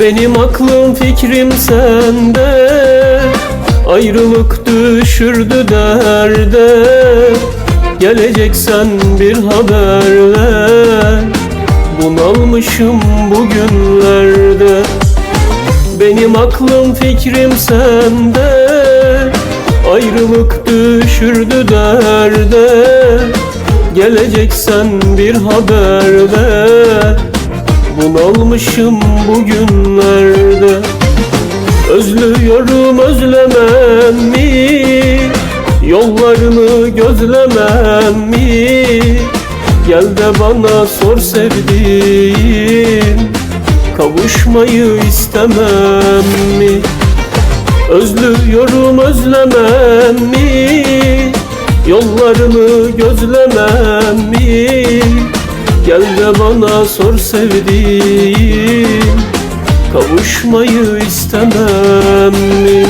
Benim aklım fikrim sende. Ayrılık düşürdü derde. Geleceksen bir haberle. Bunalmışım bugünlerde. Benim aklım fikrim sende. Ayrılık düşürdü derde. Geleceksen bir haberle Bunalmışım bugünlerde. Özlüyorum özlemem mi? Yollarını gözlemem mi? Gel de bana sor sevdiğim Kavuşmayı istemem mi? Özlüyorum özlemem mi? Yollarını gözlemem mi Gel de bana sor sevdiğim Kavuşmayı istemem mi?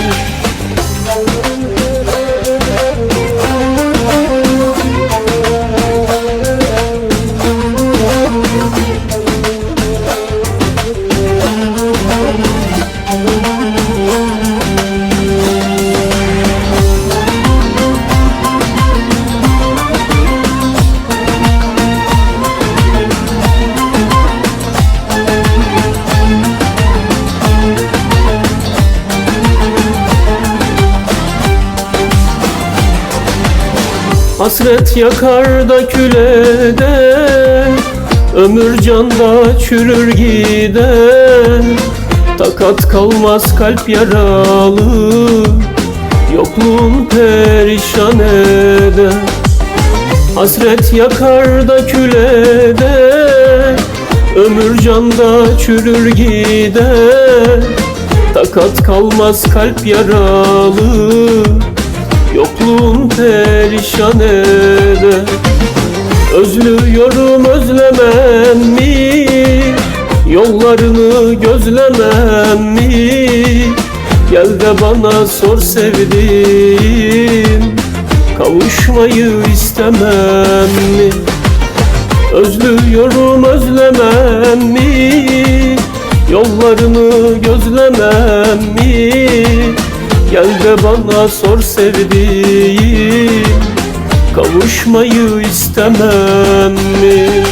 Hasret yakar da külede Ömür canda çürür gider Takat kalmaz kalp yaralı Yokluğun perişan eder. Hasret yakar da külede Ömür canda çürür gider Takat kalmaz kalp yaralı Yokluğun perişan eder Özlüyorum özlemem mi? Yollarını gözlemem mi? Gel de bana sor sevdiğim. Kavuşmayı istemem mi? Özlüyorum özlemem mi? Yollarını gözlemem mi Gel de bana sor sevdiğim Kavuşmayı istemem mi?